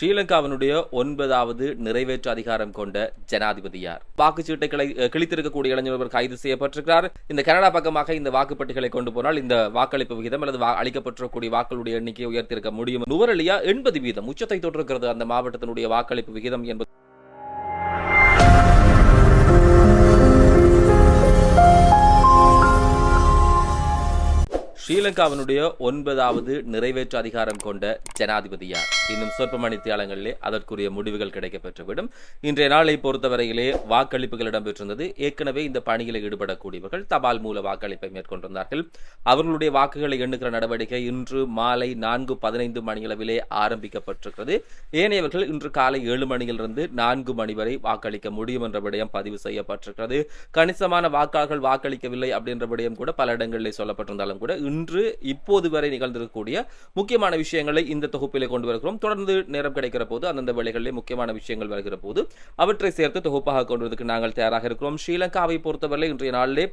ஸ்ரீலங்காவினுடைய ஒன்பதாவது நிறைவேற்று அதிகாரம் கொண்ட ஜனாதிபதியார் யார்? கிழித்திருக்கக்கூடிய இளைஞர் ஒருவர் கைது செய்யப்பட்டிருக்கிறார். இந்த கனடா பக்கமாக இந்த வாக்குப்பட்டிகளை கொண்டு போனால் இந்த வாக்களிப்பு விகிதம் அல்லது வா- அளிக்கப்பட்டிருக்கக்கூடிய வாக்களுடைய எண்ணிக்கையை உயர்த்திருக்க முடியும். நுவரலியா எண்பது வீதம் உச்சத்தை தொட்டிருக்கிறது அந்த மாவட்டத்தினுடைய வாக்களிப்பு விகிதம் என்பது ஸ்ரீலங்காவினுடைய ஒன்பதாவது நிறைவேற்று அதிகாரம் கொண்ட ஜனாதிபதியார். இன்னும் சொற்ப மணித்தியாலங்களிலே அதற்குரிய முடிவுகள் கிடைக்கப்பெற்றுவிடும். இன்றைய நாளை பொறுத்தவரையிலே வாக்களிப்புகள் இடம்பெற்றிருந்தது. ஏற்கனவே இந்த பணியில் ஈடுபடக்கூடியவர்கள் தபால் மூல வாக்களிப்பை மேற்கொண்டிருந்தார்கள். அவர்களுடைய வாக்குகளை எண்ணுகிற நடவடிக்கை இன்று மாலை நான்கு பதினைந்து மணியளவிலே ஆரம்பிக்கப்பட்டிருக்கிறது. ஏனையவர்கள் இன்று காலை ஏழு மணியிலிருந்து நான்கு மணி வரை வாக்களிக்க முடியும் என்ற விடயம் பதிவு செய்யப்பட்டிருக்கிறது. கணிசமான வாக்காளர்கள் வாக்களிக்கவில்லை அப்படின்ற விடயம் கூட பல இடங்களிலே சொல்லப்பட்டிருந்தாலும் கூட இன்று இப்போது வரை நிகழ்ந்திருக்கக்கூடிய முக்கியமான விஷயங்களை இந்த தொகுப்பிலே கொண்டு வருகிறோம். தொடர்ந்து நேரம் கிடைக்கிற போது அந்தந்த வேலைகளில் முக்கியமான விஷயங்கள் வருகிற போது அவற்றை சேர்த்து தொகுப்பாக கொண்டுவதற்கு நாங்கள் தயாராக இருக்கிறோம். ஸ்ரீலங்காவை பொறுத்தவரை இன்றைய நாளிலே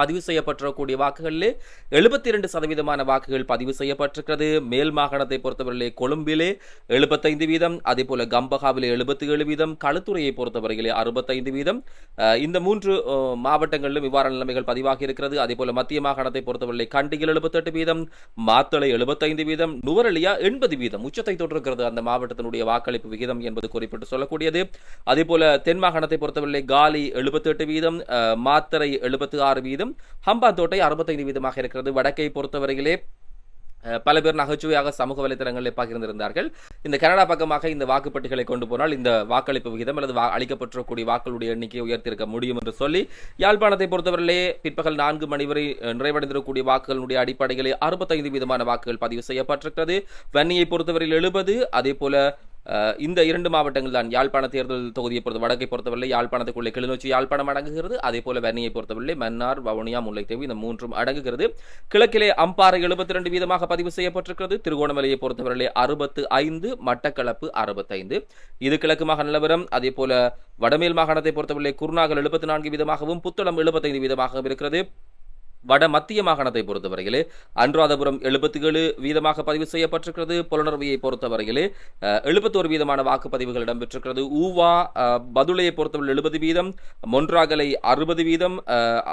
பதிவு செய்யப்பட்டிருக்கக்கூடிய வாக்குகளிலே எழுபத்தி இரண்டு சதவீதமான வாக்குகள் பதிவு செய்யப்பட்டிருக்கிறது. மேல் மாகாணத்தை பொறுத்தவரையிலே கொழும்பிலே எழுபத்தைந்து வீதம் அதே போல கம்பகாவிலே எழுபத்தி ஏழு வீதம் களுத்துறையை பொறுத்தவரையிலே அறுபத்தைந்து வீதம். இந்த மூன்று மாவட்டங்களிலும் இவ்வாறான நிலைமைகள் பதிவாகி இருக்கிறது. அதே போல மத்திய மாகாணத்தை பொறுத்தவரையிலே கண்டியில் எழுபத்தெட்டு வீதம் மாத்தளை எழுபத்தைந்து வீதம் நுவரலியா எண்பது வீதம். உச்சத்தை தொட்டிருக்கிறது அந்த மாவட்டத்தினுடைய வாக்களிப்பு விகிதம் என்பது குறிப்பிட்டு சொல்லக்கூடியது. அதே போல தென் மாகாணத்தை பொறுத்தவரையிலே காலி எழுபத்தெட்டு வீதம் மாத்தரை எழுபத்தி ஆறு வீதம் ஹம்பாந்தோட்டை அறுபத்தைந்து வீதமாக இருக்கிறது. வடக்கை பொறுத்தவரையிலே பல பேர் நகைச்சுவையாக சமூக வலைத்தளங்களில் பகிர்ந்திருந்தார்கள். இந்த கனடா பக்கமாக இந்த வாக்குப்பட்டிகளை கொண்டு போனால் இந்த வாக்களிப்பு விகிதம் அல்லது அளிக்கப்பட்டிருக்கக்கூடிய வாக்களுடைய எண்ணிக்கையை உயர்த்திருக்க முடியும் என்று சொல்லி யாழ்ப்பாணத்தை பொறுத்தவரையிலே பிற்பகல் நான்கு மணி வரை நிறைவடைந்திருக்கக்கூடிய வாக்குகளுடைய அடிப்படையிலே அறுபத்தைந்து வீதமான வாக்குகள் பதிவு செய்யப்பட்டிருக்கிறது. வன்னியை பொறுத்தவரையில் எழுபது அதே போல இந்த இரண்டு மாவட்டங்கள் தான். யாழ்ப்பாண தேர்தல் தொகுதியை பொறுத்த வடக்கை பொறுத்தவரை யாழ்ப்பாணத்துக்குள்ளே கிளிநொச்சி யாழ்ப்பாணம் அடங்குகிறது. அதே போல வன்னியை பொறுத்தவரை மன்னார் வவுனியா முல்லைத்தீவு இந்த மூன்றும் அடங்குகிறது. கிழக்கிலே அம்பாறை எழுபத்தி ரெண்டு வீதமாக பதிவு செய்யப்பட்டிருக்கிறது. திருகோணமலையை பொறுத்தவரையிலே அறுபத்து ஐந்து மட்டக்களப்பு அறுபத்தைந்து. இது கிழக்கு மாகாண நிலவரம். அதே போல வடமேல் மாகாணத்தை பொறுத்தவரை குருநாகல் எழுபத்தி நான்கு வீதமாகவும் புத்தளம் எழுபத்தைந்து வீதமாகவும் இருக்கிறது. வட மத்திய மாகாணத்தை பொறுத்தவரையிலே அனுராதபுரம் எழுபத்தி ஏழு வீதமாக பதிவு செய்யப்பட்டிருக்கிறது புலனர்வியை பொறுத்தவரையிலே எழுபத்தோரு வீதமான வாக்குப்பதிவுகள் இடம்பெற்றிருக்கிறது. ஊவா பதுளையை பொறுத்தவரை எழுபது வீதம் மொன்றாகலை அறுபது வீதம்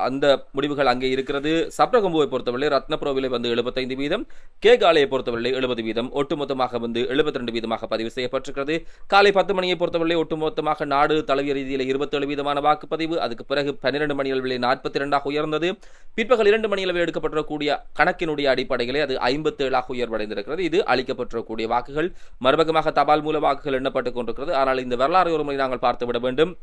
அந்த முடிவுகள் அங்கே இருக்கிறது. சப்ரகம்புவை பொறுத்தவரை ரத்னபுரோவிலே வந்து எழுபத்தைந்து வீதம் கேகாலையை பொறுத்தவரை எழுபது வீதம் ஒட்டுமொத்தமாக வந்து எழுபத்தி ரெண்டு வீதமாக பதிவு செய்யப்பட்டிருக்கிறது. காலை பத்து மணியை பொறுத்தவரை ஒட்டுமொத்தமாக நாடு தழுவிய ரீதியில் இருபத்தேழு வீதமான வாக்குப்பதிவு அதுக்கு பிறகு பன்னிரண்டு மணி விலை நாற்பத்தி இரண்டாக உயர்ந்தது. பிற்பகல் இரண்டு மணியளவில் எடுக்கப்பட்டிருக்கக்கூடிய கணக்கினுடைய அடிப்படையிலே அது ஐம்பத்தி ஏழாக உயர்வடைந்திருக்கிறது. இது அளிக்கப்பட்டிருக்கக்கூடிய வாக்குகள் மறுபக்கமாக தபால் மூல வாக்குகள் எண்ணப்பட்டுக் கொண்டிருக்கிறது. ஆனால் இந்த வரலாறு ஒரு முறை நாங்கள் பார்த்துவிட வேண்டும்.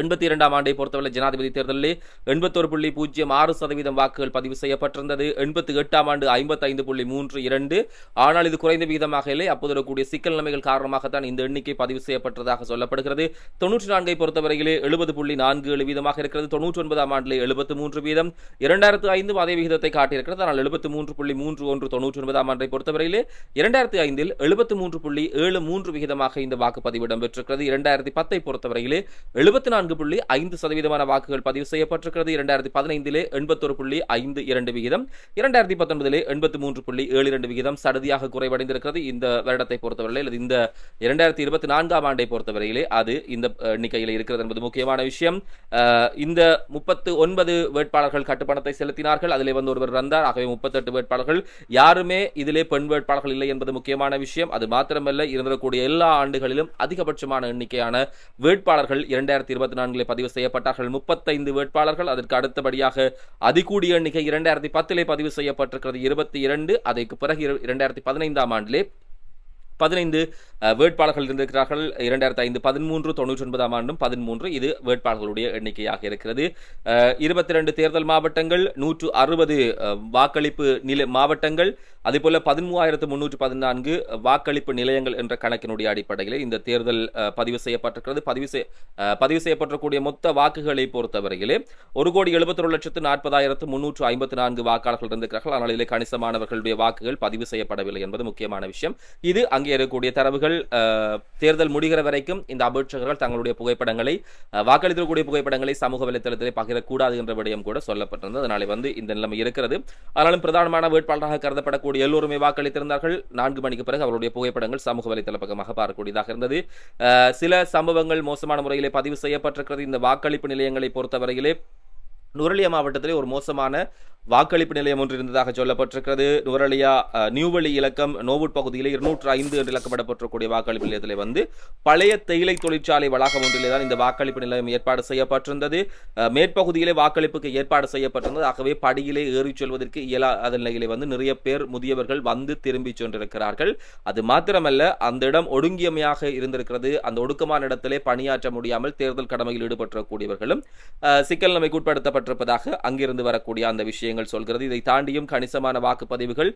எண்பத்தி இரண்டாம் ஆண்டை பொறுத்தவரை ஜனாதிபதி தேர்தலில் எண்பத்தொரு புள்ளி பூஜ்ஜியம் ஆறு சதவீதம் வாக்குகள் பதிவு செய்யப்பட்டிருந்தது. எண்பத்தி எட்டாம் ஆண்டு ஐம்பத்தைந்து புள்ளி மூன்று இரண்டு. ஆனால் இது குறைந்த விகிதமாக இல்லை. அப்போது இருக்கக்கூடிய சிக்கல் நிலைமைகள் காரணமாகத்தான் இந்த எண்ணிக்கை பதிவு செய்யப்பட்டதாக சொல்லப்படுகிறது. தொன்னூற்றி நான்கை பொறுத்தவரையிலே எழுபது புள்ளி நான்கு ஏழு வீதமாக இருக்கிறது. தொன்னூற்றி ஒன்பதாம் ஆண்டிலே எழுபத்து மூன்று வீதம். இரண்டாயிரத்து ஐந்து அதே விகிதத்தை காட்டியிருக்கிறது. ஆனால் எழுபத்து மூன்று புள்ளி மூன்று ஒன்று தொன்னூற்றி ஒன்பதாம் ஆண்டை பொறுத்தவரையிலே இரண்டாயிரத்து ஐந்தில் எழுபத்து மூன்று புள்ளி ஏழு மூன்று விகிதமாக இந்த வாக்குப்பதிவு இடம்பெற்றிருக்கிறது. இரண்டாயிரத்தி பத்தை பொறுத்தவரையிலே எழுபத்தி நான்கு நான்கு புள்ளி ஐந்து சதவீதமான வாக்குகள் பதிவு செய்யப்பட்டிருக்கிறது. இரண்டாயிரத்தி பதினைந்திலே எண்பத்தொரு புள்ளி ஐந்து இரண்டு விகிதம். இரண்டாயிரத்தி பத்தொன்பதிலே எண்பத்தி மூன்று புள்ளி ஏழு இரண்டு விகிதம். சடுதியாக குறைவடைந்திருக்கிறது. இந்த வருடத்தை பொறுத்தவரையில் அல்லது இந்த இரண்டாயிரத்தி இருபத்தி நான்காம் ஆண்டை பொறுத்தவரையிலே அது இந்த எண்ணிக்கையில் இருக்கிறது என்பது முக்கியமான விஷயம். இந்த முப்பத்து ஒன்பது வேட்பாளர்கள் கட்டுப்பணத்தை செலுத்தினார்கள். அதிலே வந்து ஒருவர் இருந்தார் ஆகவே முப்பத்தெட்டு வேட்பாளர்கள். யாருமே இதிலே பெண் வேட்பாளர்கள் இல்லை என்பது முக்கியமான விஷயம். அது மாத்திரமல்ல இருந்திருக்கக்கூடிய எல்லா ஆண்டுகளிலும் அதிகபட்சமான எண்ணிக்கையான வேட்பாளர்கள் இரண்டாயிரத்தி இருபத்தி நான்கிலே பதிவு செய்யப்பட்டார்கள். முப்பத்தைந்து வேட்பாளர்கள் அதற்கு அடுத்தபடியாக அதிகூடிய எண்ணிக்கை இரண்டாயிரத்தி பத்திலே பதிவு செய்யப்பட்டிருக்கிறது இருபத்தி இரண்டு. அதற்கு பிறகு இரண்டாயிரத்தி பதினைந்தாம் ஆண்டிலே பதினைந்து வேட்பாளர்கள் இருந்திருக்கிறார்கள். இரண்டாயிரத்தி ஐந்து பதிமூன்று தொண்ணூற்றி ஒன்பதாம் ஆண்டும் பதிமூன்று. இது வேட்பாளர்களுடைய எண்ணிக்கையாக இருக்கிறது. இருபத்தி ரெண்டு தேர்தல் மாவட்டங்கள் நூற்று அறுபது வாக்களிப்பு நில மாவட்டங்கள் அதேபோல் பதிமூவாயிரத்து முன்னூற்று பதினான்கு வாக்களிப்பு நிலையங்கள் என்ற கணக்கினுடைய அடிப்படையில் இந்த தேர்தல் பதிவு செய்யப்பட்டிருக்கிறது. பதிவு செய் பதிவு செய்யப்பட்டக்கூடிய மொத்த வாக்குகளை பொறுத்தவரையிலே ஒரு கோடி எழுபத்தொரு லட்சத்து நாற்பதாயிரத்து முன்னூற்று ஐம்பத்தி நான்கு வாக்காளர்கள் இருந்திருக்கிறார்கள். ஆனால் இதில் கணிசமானவர்களுடைய வாக்குகள் பதிவு செய்யப்படவில்லை என்பது முக்கியமான விஷயம். இது அங்கே இருக்கக்கூடிய தரவுகள் தேர்தல் முடிகிற வரைக்கும் இந்த அபேட்சகர்கள் தங்களுடைய புகைப்படங்களை வாக்களித்திருக்கூடிய புகைப்படங்களை சமூக வலைத்தளத்திலே பகிரக்கூடாது என்ற விடயம் கூட சொல்லப்பட்டிருந்தது. அதனாலே வந்து இந்த நிலைமை இருக்கிறது. ஆனாலும் பிரதானமான வேட்பாளராக கருதப்படக்கூடிய எல்லோருமே வாக்களித்திருந்தார்கள். நான்கு மணிக்கு பிறகு அவருடைய புகைப்படங்கள் சமூக வலைதள பக்கமாக பார்க்கக்கூடியதாக இருந்தது. சில சம்பவங்கள் மோசமான முறையிலே பதிவு செய்யப்பட்டிருக்கிறது. இந்த வாக்களிப்பு நிலையங்களை பொறுத்தவரையிலே நுரலியா மாவட்டத்திலே ஒரு மோசமான வாக்களிப்பு நிலையம் ஒன்று இருந்ததாக சொல்லப்பட்டிருக்கிறது. நுவரலியா அஹ், நியூவெளி இலக்கம் நோவுட் பகுதியில் இருநூற்று ஐந்து என்று இலக்கப்படப்பட்டிருக்கக்கூடிய வாக்களிப்பு நிலையத்தில் வந்து பழைய தேயிலை தொழிற்சாலை வளாகம் ஒன்றிலே தான் இந்த வாக்களிப்பு நிலையம் ஏற்பாடு செய்யப்பட்டிருந்தது. மேற்பகுதியிலே வாக்களிப்புக்கு ஏற்பாடு செய்யப்பட்டிருந்தது. ஆகவே படியிலே ஏறிச் செல்வதற்கு இயலாத நிலையிலே வந்து நிறைய பேர் முதியவர்கள் வந்து திரும்பி சென்றிருக்கிறார்கள். அது மாத்திரமல்ல அந்த இடம் ஒடுங்கியமையாக இருந்திருக்கிறது. அந்த ஒடுக்கமான இடத்திலே பணியாற்ற முடியாமல் தேர்தல் கடமையில் ஈடுபட்டிருக்கக்கூடியவர்களும் சிக்கல் நிலைமைக்கு உட்படுத்தப்பட்டிருப்பதாக அங்கிருந்து வரக்கூடிய அந்த விஷயங்கள் சொல்கிறது. இதை தாண்டியும் கணிசமான வாக்குப்பதிவுகள்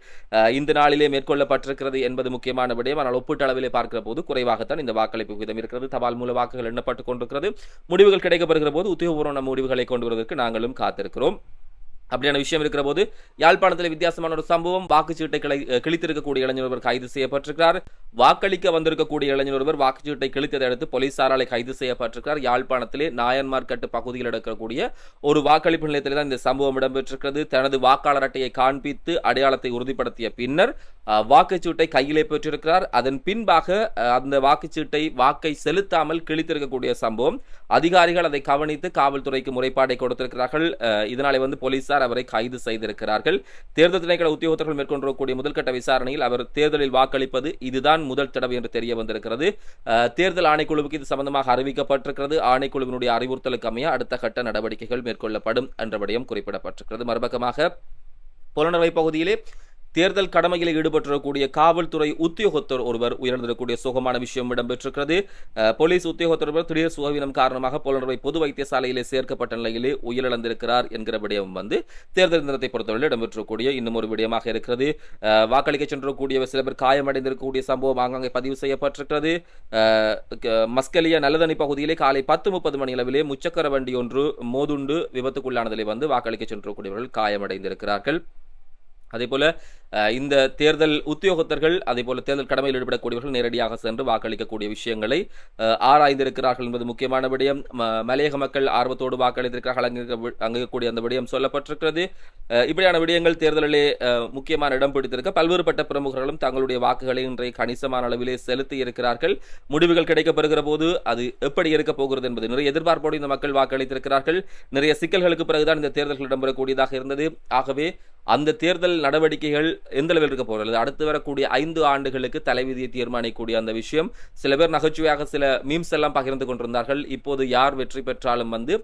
இந்த நாளிலே மேற்கொள்ளப்பட்டிருக்கிறது என்பது முக்கியமான விடயம். ஆனால் ஒப்பீட்டளவிலே பார்க்கிற போது குறைவாகத்தான் இந்த வாக்களிப்பு விகிதம் இருக்கிறது. தபால் மூல வாக்குகள் எண்ணப்பட்டுக் கொண்டிருக்கிறது. முடிவுகள் கிடைக்கப்படுகிற போது உத்தியோகபூர்வ முடிவுகளை கொண்டு வருவதற்கு நாங்களும் காத்திருக்கிறோம். அப்படியான விஷயம் இருக்கிற போது யாழ்ப்பாணத்தில் வித்தியாசமான ஒரு சம்பவம். வாக்குச்சீட்டை கிளை கிழித்திருக்கக்கூடிய இளைஞர் ஒருவர் கைது செய்யப்பட்டிருக்கிறார். வாக்களிக்க வந்திருக்கக்கூடிய இளைஞர் ஒருவர் வாக்குச்சீட்டை கிழித்ததை அடுத்து போலீசாரால் கைது செய்யப்பட்டிருக்கிறார். யாழ்ப்பாணத்திலே நாயன்மார்கட்டு பகுதியில் நடக்கக்கூடிய ஒரு வாக்களிப்பு நிலையத்தில் தான் இந்த சம்பவம் இடம்பெற்றிருக்கிறது. தனது வாக்காளர் அட்டையை காண்பித்து அடையாளத்தை உறுதிப்படுத்திய பின்னர் வாக்குச்சீட்டை கையிலே பெற்றிருக்கிறார். அதன் பின்பாக அந்த வாக்குச்சீட்டை வாக்கை செலுத்தாமல் கிழித்திருக்கக்கூடிய சம்பவம். அதிகாரிகள் அதை கவனித்து காவல்துறைக்கு முறைப்பாடை கொடுத்திருக்கிறார்கள். இதனாலே வந்து போலீசார் அவரை கைது செய்திருக்கிறார்கள். தேர்தல் திணைக்கள உத்தியோகத்தர்கள் மேற்கொண்டிருக்கக்கூடிய முதல்கட்ட விசாரணையில் அவர் தேர்தலில் வாக்களிப்பது இதுதான் முதல் தடவை என்று தெரிய வந்திருக்கிறது. தேர்தல் ஆணைக்குழுவுக்கு இது சம்பந்தமாக அறிவிக்கப்பட்டிருக்கிறது. ஆணைக்குழுவினுடைய அறிவுறுத்தலுக்கு அமைய அடுத்த கட்ட நடவடிக்கைகள் மேற்கொள்ளப்படும் என்ற விடயம் குறிப்பிடப்பட்டிருக்கிறது. மறுபக்கமாக புலனர்வை பகுதியிலே தேர்தல் கடமையில் ஈடுபட்டிருக்கக்கூடிய காவல்துறை உத்தியோகத்தர் ஒருவர் உயர்ந்திருக்கக்கூடிய சோகமான விஷயம் இடம்பெற்றிருக்கிறது. போலீஸ் உத்தியோகத்தர் ஒருவர் திடீர் சுகவீனம் காரணமாக புலனர்வை பொது வைத்தியசாலையிலே சேர்க்கப்பட்ட நிலையிலே உயிரிழந்திருக்கிறார் என்கிற விடயம் வந்து தேர்தல் தினத்தை பொறுத்தவரை இடம்பெற்றிருக்கக்கூடிய இன்னும் ஒரு விடயமாக இருக்கிறது. வாக்களிக்க சென்றக்கூடிய சில பேர் காயமடைந்திருக்கக்கூடிய சம்பவம் ஆங்காங்கே பதிவு செய்யப்பட்டிருக்கிறது. க- மஸ்கலியா நல்லதணி பகுதியிலே காலை பத்து முப்பது மணி அளவிலே முச்சக்கர வண்டி ஒன்று மோதுண்டு விபத்துக்குள்ளானதிலே வந்து வாக்களிக்க சென்றக்கூடியவர்கள் காயமடைந்திருக்கிறார்கள். அதே போல இந்த தேர்தல் உத்தியோகத்தர்கள் அதே போல தேர்தல் கடமையில் ஈடுபடக்கூடியவர்கள் நேரடியாக சென்று வாக்களிக்கக்கூடிய விஷயங்களை ஆராய்ந்திருக்கிறார்கள் என்பது முக்கியமான விடயம். மலையக மக்கள் ஆர்வத்தோடு வாக்களித்திருக்கிறார்கள். அங்கு அங்கக்கூடிய அந்த விடயம் சொல்லப்பட்டிருக்கிறது. இப்படியான விடயங்கள் தேர்தலிலே முக்கியமான இடம் பிடித்திருக்க பல்வேறுபட்ட பிரமுகர்களும் தங்களுடைய வாக்குகளை இன்றைய கணிசமான அளவிலே செலுத்தி இருக்கிறார்கள். முடிவுகள் கிடைக்கப்பெறுகிற போது அது எப்படி இருக்க போகிறது என்பது நிறைய எதிர்பார்ப்போடு இந்த மக்கள் வாக்களித்திருக்கிறார்கள். நிறைய சிக்கல்களுக்கு பிறகுதான் இந்த தேர்தல்கள் இடம்பெறக்கூடியதாக இருந்தது. ஆகவே அந்த தேர்தல் நடவடிக்கைகள் எந்த லெவலில் இருக்க போகிறது அடுத்து வரக்கூடிய ஐந்து ஆண்டுகளுக்கு தலைவிதியை தீர்மானிக்கக்கூடிய அந்த விஷயம். சில பேர் நகைச்சுவையாக சில மீம்ஸ் எல்லாம் பகிர்ந்து கொண்டிருந்தார்கள். இப்போது யார் வெற்றி பெற்றாலும் வந்து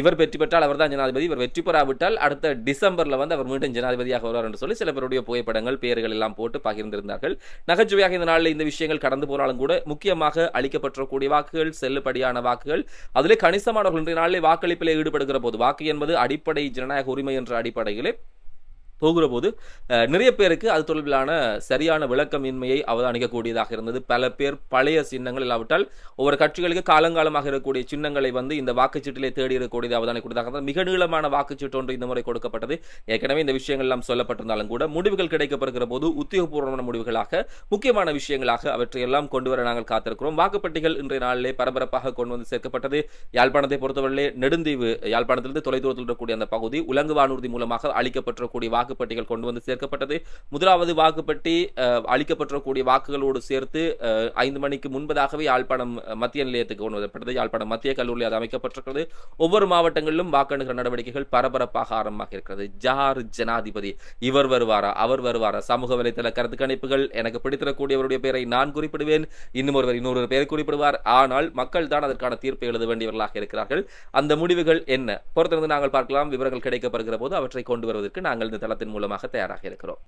இவர் வெற்றி பெற்றால் அவர்தான் ஜனாதிபதி. இவர் வெற்றி பெறாவிட்டால் அடுத்த டிசம்பரில் வந்து அவர் மீண்டும் ஜனாதிபதியாக வருவார் என்று சொல்லி சில பேருடைய புகைப்படங்கள் பெயர்கள் எல்லாம் போட்டு பகிர்ந்திருந்தார்கள். நகைச்சுவையாக இந்த நாளில் இந்த விஷயங்கள் கடந்து போனாலும் கூட முக்கியமாக அளிக்கப்பட்டிருக்கக்கூடிய வாக்குகள் செல்லுபடியான வாக்குகள். அதிலே கணிசமானவர்கள் இன்றைய நாளிலே வாக்களிப்பிலே ஈடுபடுகிற போது வாக்கு என்பது அடிப்படை ஜனநாயக உரிமை என்ற அடிப்படையிலே போகிற போது நிறைய பேருக்கு அது தொடர்பிலான சரியான விளக்கமின்மையை அவதானிக்கக்கூடியதாக இருந்தது. பல பேர் பழைய சின்னங்கள் இல்லாவிட்டால் ஒவ்வொரு கட்சிகளுக்கு காலங்காலமாக இருக்கக்கூடிய சின்னங்களை வந்து இந்த வாக்குச்சீட்டிலே தேடி இருக்கக்கூடியது அவதானிக்கூடியதாக இருந்தது. மிக நீளமான வாக்குச்சீட்டு ஒன்று இந்த முறை கொடுக்கப்பட்டது. ஏற்கனவே இந்த விஷயங்கள் எல்லாம் சொல்லப்பட்டிருந்தாலும் கூட முடிவுகள் கிடைக்கப்படுகிற போது உத்தியோகபூர்வமான முடிவுகளாக முக்கியமான விஷயங்களாக அவற்றை எல்லாம் கொண்டு வர நாங்கள் காத்திருக்கிறோம். வாக்குப்பட்டிகள் இன்றைய நாளிலே பரபரப்பாக கொண்டு வந்து சேர்க்கப்பட்டது. யாழ்ப்பாணத்தை பொறுத்தவரையிலே நெடுந்தீவு யாழ்ப்பாணத்திலிருந்து தொலைதூரத்தில் இருக்கக்கூடிய அந்த பகுதி உலங்கு வானூர்தி மூலமாக அளிக்கப்பட்டிருக்கக்கூடிய வாக்குப்பட்டிகள் கொண்டு வந்து சேர்க்கப்பட்டது. முதலாவது வாக்குப்பட்டி அளிக்கப்பட்டிருக்கக்கூடிய வாக்குகளோடு சேர்த்து ஐந்து மணிக்கு முன்பதாகவே யாழ்ப்பாணம் மத்திய நிலையத்துக்கு கொண்டு வரப்பட்டது. யாழ்ப்பாணம் மத்திய கல்லூரியில் அது அமைக்கப்பட்டிருக்கிறது. ஒவ்வொரு மாவட்டங்களிலும் வாக்கெடுக்கிற நடவடிக்கைகள் பரபரப்பாக ஆரம்பமாக இருக்கிறது. ஜார் ஜனாதிபதி இவர் வருவாரா அவர் வருவாரா? சமூக வலைத்தள கருத்து கணிப்புகள் எனக்கு பிடித்திருக்கக்கூடியவருடைய பெயரை நான் குறிப்பிடுவேன். இன்னும் ஒருவர் இன்னொரு பெயர் குறிப்பிடுவார். ஆனால் மக்கள் தான் அதற்கான தீர்ப்பை எழுத வேண்டியவர்களாக இருக்கிறார்கள். அந்த முடிவுகள் என்ன? பொறுத்திருந்து நாங்கள் பார்க்கலாம். விவரங்கள் கிடைக்கப்படுகிற போது அவற்றை கொண்டு வருவதற்கு நாங்கள் இந்த தளத்தின் மூலமாக தயாராக இருக்கிறோம்.